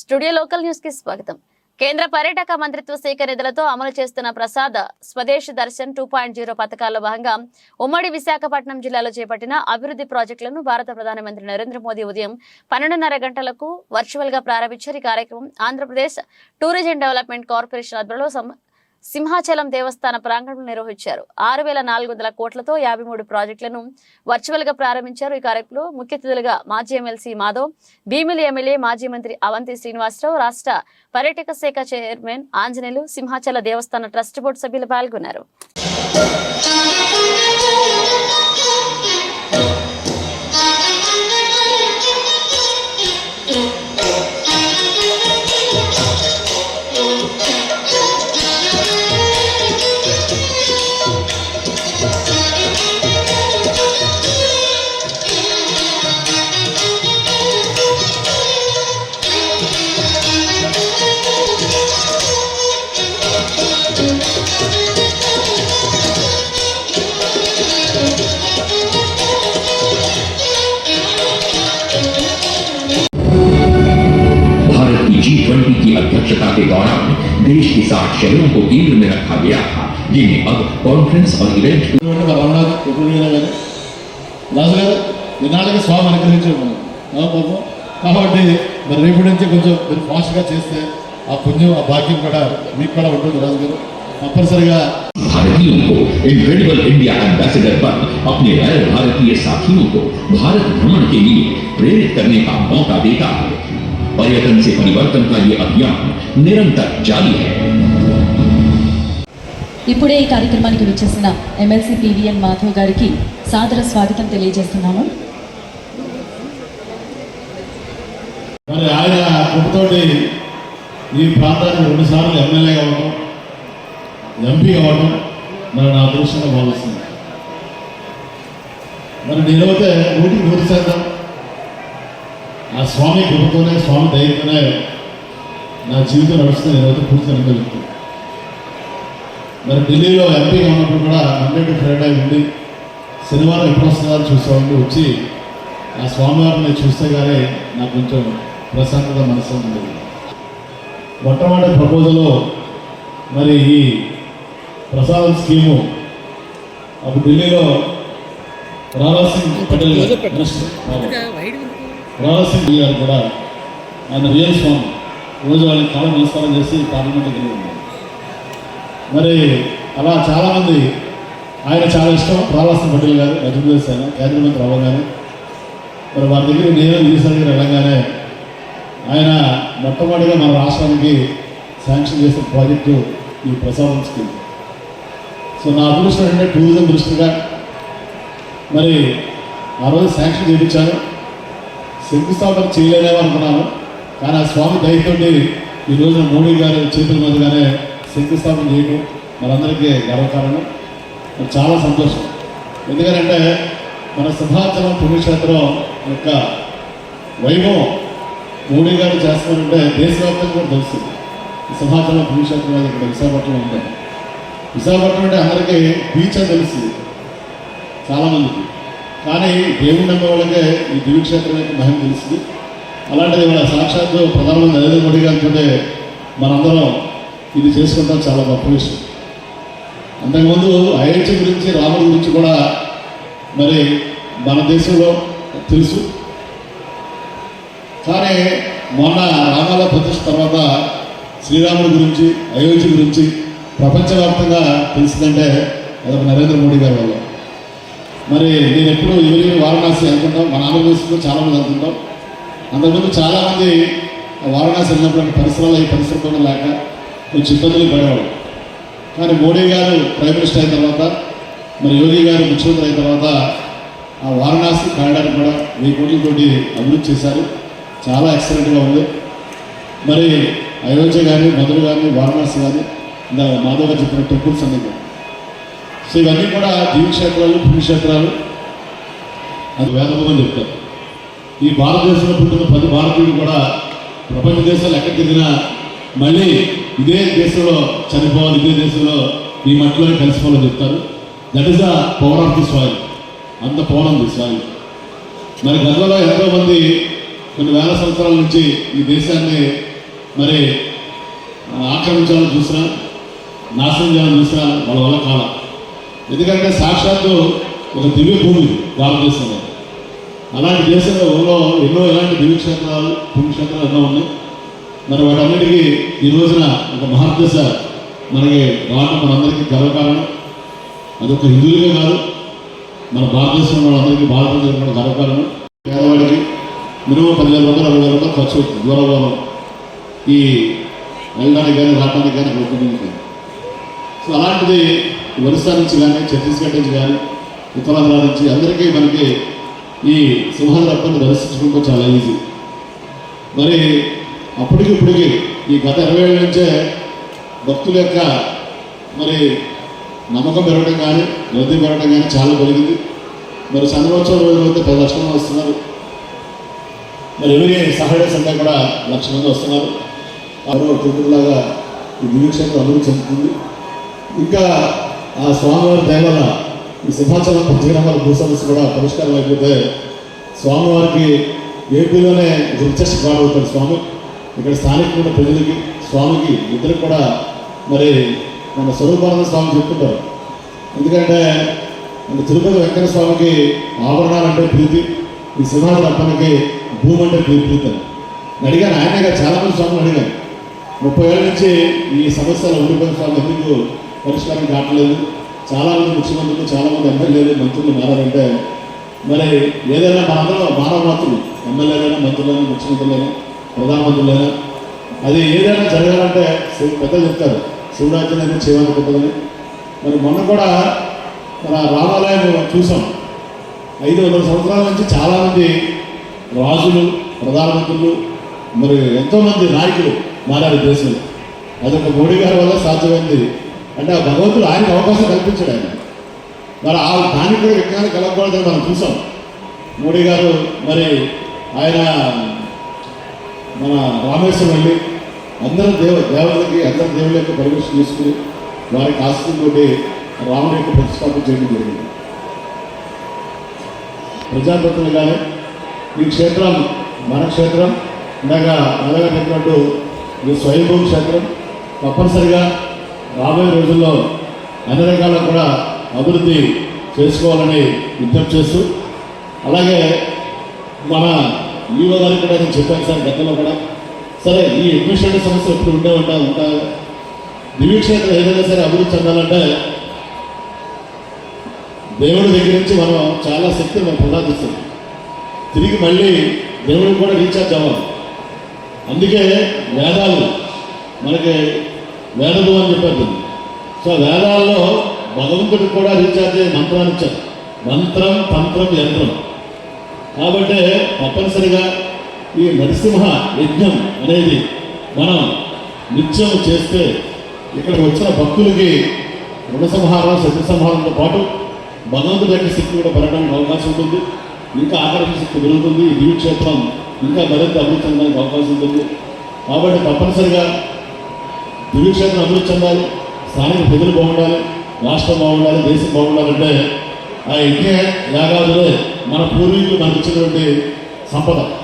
Studio local న్యూస్కి స్వాగతం. కేంద్ర పర్యాటక మంత్రిత్వ శాఖ నిధులతో అమలు చేస్తున్న Prasad Swadesh Darshan two point zero పథకాల్లో భాగంగా ఉమ్మడి విశాఖపట్నం జిల్లాలో చేపట్టిన అభివృద్ధి ప్రాజెక్టులను భారత ప్రధానమంత్రి నరేంద్ర మోదీ ఉదయం పన్నెండున్నర గంటలకు వర్చువల్గా ప్రారంభించారు. ఈ కార్యక్రమం ఆంధ్రప్రదేశ్ టూరిజం డెవలప్మెంట్ కార్పొరేషన్ ఆధ్వర్యంలో సింహాచలం దేవస్థాన ప్రాంగణంలో నిర్వహించారు. ఆరు వేల నాలుగు వందల కోట్లతో యాభై మూడు ప్రాజెక్టులను వర్చువల్గా ప్రారంభించారు ఈ కార్యక్రమంలో ముఖ్య అతిథులుగా మాజీ ఎమ్మెల్సీ మాధవ్ భీమిలి ఎమ్మెల్యే మాజీ మంత్రి అవంతి శ్రీనివాసరావు రాష్ట్ర పర్యాటక శాఖ చైర్మన్ ఆంజనేయులు సింహాచల దేవస్థాన ట్రస్ట్ బోర్డు సభ్యులు పాల్గొన్నారు. के दौरान देश के साठ शहरों को केंद्र में रखा गया था जिन्हें अब कॉन्फ्रेंस और इवेंट ఇటువంటి మరి రమణాథ్ ఉపయోగించిన కానీ రాజు గారు వినాళ్ళకి స్వామి అనుగ్రహించారు మనం ఆ పాపం కాబట్టి మరి రేపు నుంచి కొంచెం మీరు ఫాస్ట్గా చేస్తే ఆ పుణ్యం ఆ భాగ్యం కూడా మీకు కూడా ఉంటుంది రాజు గారు తప్పనిసరిగా भारतीयों को इनक्रेडिबल इंडिया एम्बेसडर पर अपने गैर भारतीय साथियों को भारत भ्रमण के लिए प्रेरित करने का मौका देता है पर्यटन से परिवर्तन का ये अभियान निरंतर जारी है ఇప్పుడే ఈ కార్యక్రమానికి విచ్చేసిన ఎమ్మెల్సీ పివిఎన్ మాధవ్ గారికి సాదర స్వాగతం తెలియజేస్తున్నాము మరి ఆయన కృపతోటి ఈ ప్రాంతానికి రెండుసార్లు ఎమ్మెల్యే కావడం ఎంపీ కావడం మరి నా అదృష్టంగా భావిస్తుంది మరి నేనైతే నూటికి నూరు శాతం ఆ స్వామి కృపతోనే స్వామి దయతోనే నా జీవితం నడుస్తుంది. నేనైతే పూర్తిగా నమ్మగలుగుతాను మరి ఢిల్లీలో ఎంపీగా ఉన్నప్పుడు కూడా మండే టు ఫ్రైడే ఉండి శనివారం ఎప్పుడు వస్తుందని చూసేవాళ్ళు వచ్చి ఆ స్వామివారిని చూస్తే కానీ నాకు కొంచెం ప్రశాంతత మనసు ఉండేది. మొట్టమొదటి ప్రపోజల్లో మరి ఈ ప్రసాదం స్కీము అప్పుడు ఢిల్లీలో రాలా సింగ్ పటేల్ మినిస్టర్, రాలా గారు కూడా ఆయన రియల్ స్వామి. రోజు వాళ్ళకి కాలం నమస్కారం చేసి పార్లమెంట్ వెళ్ళి ఉన్నారు మరి అలా చాలామంది ఆయన చాలా ఇష్టం రావాల్సిన పటేల్ గారు మధ్యప్రదేశ్ ఆయన కేంద్ర మంత్రి అవ్వగానే. మరి వారి దగ్గర నేను రీసెంట్గా వెళ్ళగానే ఆయన మొట్టమొదటిగా మన రాష్ట్రానికి శాంక్షన్ చేసిన ప్రాజెక్టు ఈ ప్రసాదం స్కీమ్. సో నా అదృష్టం అంటే టూరిజం దృష్టిగా మరి ఆ రోజు శాంక్షన్ చేయించాను శంకుస్థాపన చేయలేదేమో అనుకున్నాను. కానీ ఆ స్వామి దయతోటి ఈ రోజున మోడీ గారి చేతుల మీదుగానే శంకుస్థాపన చేయడం మనందరికీ గర్వకారణం. చాలా సంతోషం. ఎందుకంటే మన సింహాచలం పుణ్యక్షేత్రం యొక్క వైభవం మోడీ గారు చేస్తున్నారంటే దేశవ్యాప్తంగా కూడా తెలుస్తుంది. సింహాచలం పుణ్యక్షేత్రం అనేది ఇక్కడ విశాఖపట్నం ఉంది విశాఖపట్నం అంటే అందరికీ బీచ్ అని తెలుస్తుంది. చాలామందికి. కానీ దేవుని వాళ్ళకే ఈ దివ్యక్షేత్రం యొక్క మహిమ తెలుస్తుంది అలాంటిది ఇవాళ సాక్షాత్తు ప్రధానమంత్రి నరేంద్ర మోడీ గారితో మనందరం ఇది చేసుకుంటాం చాలా గొప్ప విషయం. అంతకుముందు అయోధ్య గురించి రాముడి గురించి కూడా మరి మన దేశంలో తెలుసు. కానీ మొన్న రామాల ప్రతిష్ట తర్వాత శ్రీరాముడి గురించి అయోధ్య గురించి ప్రపంచవ్యాప్తంగా తెలిసిందంటే అదొక నరేంద్ర మోడీ గారి వల్ల. మరి నేను ఎప్పుడు ఎవరి వారణాసి అనుకుంటాం మన ఆంధ్రప్రదేశ్లో చాలామంది అనుకుంటాం అంతకుముందు చాలామంది వారణాసి వెళ్ళినప్పుడు పరిసరాలు ఈ పరిసరాలు లేక కొంచెం ఇబ్బందులు పడేవాడు కానీ మోడీ గారు ప్రైమ్ మినిస్టర్ అయిన తర్వాత మరి యోగి గారు ముఖ్యమంత్రి అయిన తర్వాత ఆ వారణాసి కాయడానికి కూడా వెయ్యి కోట్లతోటి అభివృద్ధి చేశారు. చాలా ఎక్సలెంట్గా ఉంది. మరి అయోధ్య కానీ మధుర కానీ వారణాసి కానీ ఇందా మాధవ్ గారు చెప్పిన టెంపుల్స్ అన్నీ కూడా. సో ఇవన్నీ కూడా దివ్యక్షేత్రాలు పుణ్యక్షేత్రాలు అది వేదభూమని చెప్తారు. ఈ భారతదేశంలో పుట్టిన ప్రతి భారతీయుడు కూడా ప్రపంచ దేశాలు ఎక్కడ తిరిగినా మళ్ళీ ఇదే దేశంలో చనిపోవాలి ఇదే దేశంలో ఈ మట్టిలో కలిసిపోవాలని చెప్తారు. That is the power of the soil అంత పవర్ ఉంది సాయిల్ మరి గతంలో ఎంతో మంది కొన్ని వేల సంవత్సరాల నుంచి ఈ దేశాన్ని మరి ఆక్రమించాలని చూసినా నాశనం చేయాలని చూసినా వాళ్ళ వల్ల కాలం. ఎందుకంటే సాక్షాత్తు ఒక దివ్య భూమి భారతదేశంలో అలాంటి దేశంలో ఎన్నో ఎలాంటి దివ్యక్షేత్రాలు పుణ్యక్షేత్రాలు ఎన్నో ఉన్నాయి. మరి వాటన్నిటికీ ఈ రోజున ఒక భారతదేశ మనకి రావడం మనందరికీ గర్వకారణం. అదొక హిందువులకే కాదు మన భారతదేశంలో వాళ్ళందరికీ భారతదేశంలో కూడా గర్వకారణం. పేదవాడికి మినిమం పదివేల వందల అరవై వేల రూపాయలు ఖర్చు అవుతుంది. దూరంలో ఈ వెళ్ళడానికి కానీ రావడానికి కానీ కొనుక్కోవడానికి కానీ సో అలాంటిది ఒరిస్సా నుంచి కానీ ఛత్తీస్గఢ్ నుంచి కానీ ఉత్తరాంధ్ర నుంచి అందరికీ మనకి ఈ సింహాల రప్పని దర్శించుకుంటూ చాలా ఈజీ. మరి అప్పటికి ఇప్పటికి ఈ గత ఇరవై ఏళ్ళ నుంచే భక్తుల యొక్క మరి నమ్మకం పెరగడం కానీ వృద్ధి పెరగడం కానీ చాలా పెరిగింది. మరి చంద్రోత్సవం రోజు అయితే పది లక్షల మంది వస్తున్నారు. మరి ఎవరి సహాయ సంఖ్య కూడా లక్ష మంది వస్తున్నారు. అందరూ తిరుపతిలాగా ఈ దివ్యక్షేత్రం అభివృద్ధి చెందుతుంది. ఇంకా ఆ స్వామివారి దయ ఈ సింహాచలం పంచగ్రామాల భూ సమస్య కూడా పరిష్కారం అయిపోతే స్వామివారికి ఏపీలోనే రిచెస్ట్ గాడ్ స్వామి. ఇక్కడ స్థానికున్న ప్రజలకి స్వామికి ఇద్దరికి కూడా మరి మన స్వరూపానంద స్వామి చెప్తుంటారు. ఎందుకంటే మన తిరుపతి వెంకట స్వామికి ఆభరణాలంటే ప్రీతి ఈ సింహాచల అప్పనికి భూమి అంటే ప్రీతి. అని అడిగాను ఆయనగా చాలా మంది స్వామిని అడిగాను ముప్పై ఏళ్ళ నుంచి ఈ సమస్యలు ఉండిపోయిన స్వామి ఎందుకు పరిష్కారం కావట్లేదు. చాలా మంది ముఖ్యమంత్రులు చాలామంది ఎమ్మెల్యేలు మంత్రులు మారారంటే మరి ఏదైనా మనందరం మానవ మాత్రులు ఎమ్మెల్యేలైనా మంత్రులైనా ముఖ్యమంత్రులైనా ప్రధానమంత్రులైనా. అది ఏదైనా జరగాలంటే శివ- పెద్దలు చెప్తారు. శివరాజ్యం అనేది చేయాలని గొప్పదని మరి మొన్న కూడా మన రామాలయం చూసాం. ఐదు వందల సంవత్సరాల నుంచి చాలామంది రాజులు ప్రధానమంత్రులు మరి ఎంతోమంది నాయకులు మారారు దేశంలో. అదొక మోడీ గారి వల్ల సాధ్యమైంది. అంటే ఆ భగవంతుడు ఆయనకు అవకాశం కల్పించాడు ఆయన. మరి ఆ దానికి కూడా విజ్ఞానం కలగకూడదని మనం చూసాం. మోడీ గారు మరి ఆయన మన రామేశ్వరం వెళ్ళి అందరం దేవ దేవతలకి అందరి దేవుళ్ళ యొక్క పర్మిషన్ తీసుకుని వారికి ఆస్తులతోటి రాముడి యొక్క ప్రతిష్టాపన చేయడం జరిగింది. ప్రజాప్రతినిధులు కానీ ఈ క్షేత్రం మన క్షేత్రం ఇందాక అలాగే చెప్పినట్టు ఇది స్వయంభూ క్షేత్రం. తప్పనిసరిగా రాబోయే రోజుల్లో అన్ని రకాల కూడా అభివృద్ధి చేసుకోవాలని విజ్ఞప్తి చేస్తూ అలాగే మన ఈవో గారికి కూడా నేను చెప్పాను సార్ గతంలో కూడా. సరే ఈ అడ్మినిస్ట్రేటివ్ సమస్య ఎప్పుడు ఉండే ఉంటా ఉంటా? దివ్యక్షేత్రం ఏదైనా సరే అభివృద్ధి చెందాలంటే దేవుడి దగ్గర నుంచి మనం చాలా శక్తిని మనం ప్రసాదిస్తాం. తిరిగి మళ్ళీ దేవుడికి కూడా రీఛార్జ్ అవ్వాలి. అందుకే వేదాలు మనకి వేదము అని చెప్పారు సో వేదాల్లో భగవంతుడికి కూడా రీఛార్జ్ అయ్యే మంత్రాన్ని ఇచ్చారు. మంత్రం తంత్రం యంత్రం. కాబట్టి తప్పనిసరిగా ఈ నరసింహ యజ్ఞం అనేది మనం నిత్యం చేస్తే ఇక్కడికి వచ్చిన భక్తులకి రుణ సంహారం శత్రు సంహారంతో పాటు భగవంతుడి యొక్క శక్తి కూడా పెరగడానికి అవకాశం ఉంటుంది. ఇంకా ఆకర్షణ శక్తి పెరుగుతుంది. ఈ దివ్యక్షేత్రం ఇంకా మరింత అభివృద్ధి అవకాశం ఉంటుంది. కాబట్టి తప్పనిసరిగా దివ్యక్షేత్రం అభివృద్ధి చెందాలి స్థానిక ప్రజలు బాగుండాలి రాష్ట్రం బాగుండాలి దేశం బాగుండాలంటే ఆ యజ్ఞ యాగాదులే మన పూర్వీకులు మనకు ఇచ్చినటువంటి సంపద.